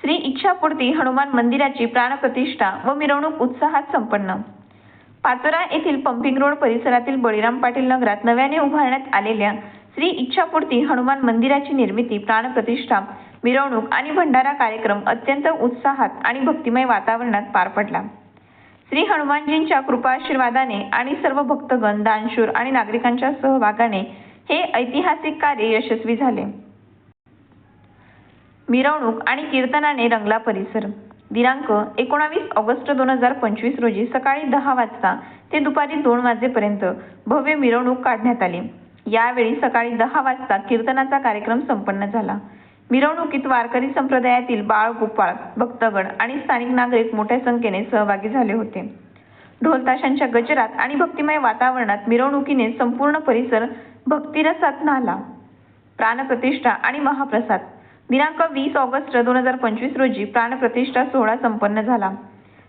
श्री इच्छापूर्ती हनुमान मंदिराची प्राणप्रतिष्ठा व मिरवणूक उत्साहात संपन्न. पाचोरा येथील पंपिंग रोड परिसरातील बळीराम पाटील नगरात नव्याने उभारण्यात आलेल्या श्री इच्छापूर्ती हनुमान मंदिराची निर्मिती प्राणप्रतिष्ठा मिरवणूक आणि भंडारा कार्यक्रम अत्यंत उत्साहात आणि भक्तिमय वातावरणात पार पडला. श्री हनुमानजींच्या कृपा आशीर्वादाने आणि सर्व भक्तगण दानशूर आणि नागरिकांच्या सहभागाने हे ऐतिहासिक कार्य यशस्वी झाले. मिरवणूक आणि कीर्तनाने रंगला परिसर. दिनांक एकोणावीस ऑगस्ट दोन हजार पंचवीस रोजी सकाळी दहा वाजता ते दुपारी दोन वाजेपर्यंत भव्य मिरवणूक काढण्यात आली. यावेळी सकाळी दहा वाजता कीर्तनाचा कार्यक्रम संपन्न झाला. मिरवणुकीत वारकरी संप्रदायातील बाळ गोपाळ भक्तगण आणि स्थानिक नागरिक मोठ्या संख्येने सहभागी झाले होते. ढोलताशांच्या गजरात आणि भक्तिमय वातावरणात मिरवणुकीने संपूर्ण परिसर भक्तिरसात न्हाला. प्राणप्रतिष्ठा आणि महाप्रसाद दिनांक वीस ऑगस्ट दोन हजार पंचवीस रोजी प्राणप्रतिष्ठा सोहळा संपन्न झाला.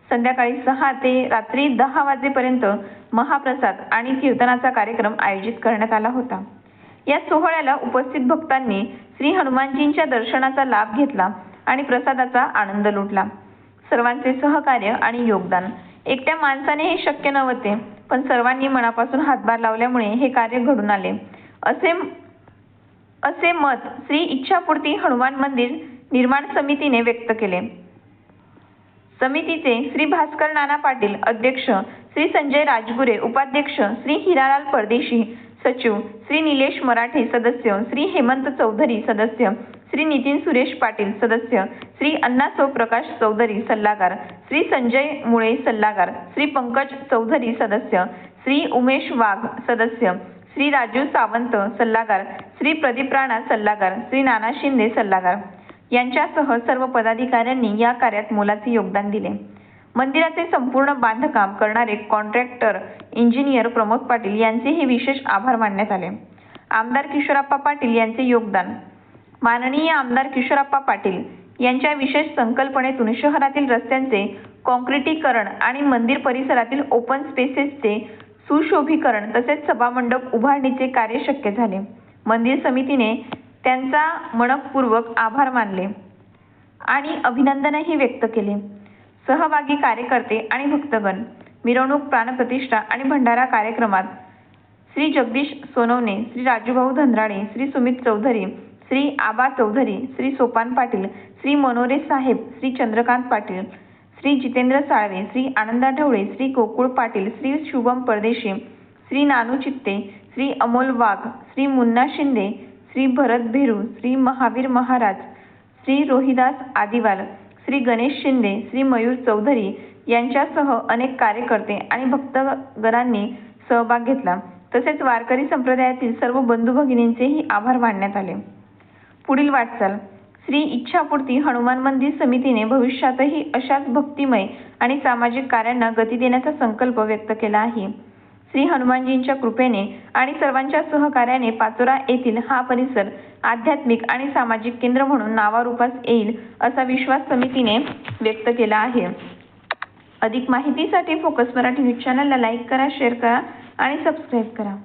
संध्याकाळी सहा ते रात्री दहा वाजेपर्यंत महाप्रसाद आणि कीर्तनाचा कार्यक्रम आयोजित करण्यात आला होता. या सोहळ्याला उपस्थित भक्तांनी श्री हनुमानजींच्या दर्शनाचा लाभ घेतला आणि प्रसादाचा आनंद लुटला. सर्वांचे सहकार्य आणि योगदान. एकट्या माणसाने हे शक्य नव्हते पण सर्वांनी मनापासून हातभार लावल्यामुळे हे कार्य घडून आले. असे असे मत श्री इच्छापूर्ती हनुमान मंदिर निर्माण समितीने व्यक्त केले. समितीचे श्री भास्कर नाना पाटील अध्यक्ष श्री संजय राजगुरे उपाध्यक्ष श्री हिरालाल परदेशी सचिव श्री निलेश मराठे सदस्य श्री हेमंत चौधरी सदस्य श्री नितीन सुरेश पाटील सदस्य श्री अण्णासो प्रकाश चौधरी सल्लागार श्री संजय मुळे सल्लागार श्री पंकज चौधरी सदस्य श्री उमेश वाघ सदस्य श्री राजू सावंत सल्लागार श्री प्रदीप राणा सल्लागार श्री नाना शिंदे सल्लागार यांच्यासह सर्व पदाधिकाऱ्यांनी या कार्यात मोलाचे योगदान दिले. मंदिराचे संपूर्ण बांधकाम करणारे कॉन्ट्रॅक्टर इंजिनियर प्रमोद पाटील यांचेही विशेष आभार मानण्यात आले. आमदार किशोरप्पा पाटील यांचे योगदान माननीय आमदार किशोरप्पा पाटील यांच्या विशेष संकल्पनेतून शहरातील रस्त्यांचे कॉन्क्रिटीकरण आणि मंदिर परिसरातील ओपन स्पेसेसचे सुशोभीकरण तसेच सभामंडप उभारणीचे कार्य शक्य झाले. मंदिर समितीने त्यांचा मनपूर्वक आभार मानले आणि अभिनंदनही व्यक्त केले. सहभागी कार्यकर्ते आणि भक्तगण मिरवणूक प्राणप्रतिष्ठा आणि भंडारा कार्यक्रमात श्री जगदीश सोनवणे श्री राजूभाऊ धनराळे श्री सुमित चौधरी श्री आबा चौधरी श्री सोपान पाटील श्री मनोरे साहेब श्री चंद्रकांत पाटील श्री जितेंद्र साळवे श्री आनंदा ढवळे श्री गोकुळ पाटील श्री शुभम परदेशी श्री नानू चित्ते श्री अमोल वाघ श्री मुन्ना शिंदे श्री भरत भेरू श्री महावीर महाराज श्री रोहिदास आदिवाल श्री गणेश शिंदे श्री मयूर चौधरी यांच्यासह अनेक कार्यकर्ते आणि भक्तगणांनी सहभाग घेतला. तसेच वारकरी संप्रदायातील सर्व बंधू भगिनींचेही आभार मानण्यात आले. पुढील वाटचाल. श्री इच्छापूर्ती हनुमान मंदिर समितीने भविष्यातही अशाच भक्तिमय आणि सामाजिक कार्यांना गती देण्याचा संकल्प व्यक्त केला आहे. श्री हनुमानजींच्या कृपेने आणि सर्वांच्या सहकार्याने पाचोरा येथील हा परिसर आध्यात्मिक आणि सामाजिक केंद्र म्हणून नावारूपास येईल असा विश्वास समितीने व्यक्त केला आहे. अधिक माहितीसाठी फोकस मराठी न्यूज चॅनलला लाईक करा शेअर करा आणि सबस्क्राईब करा.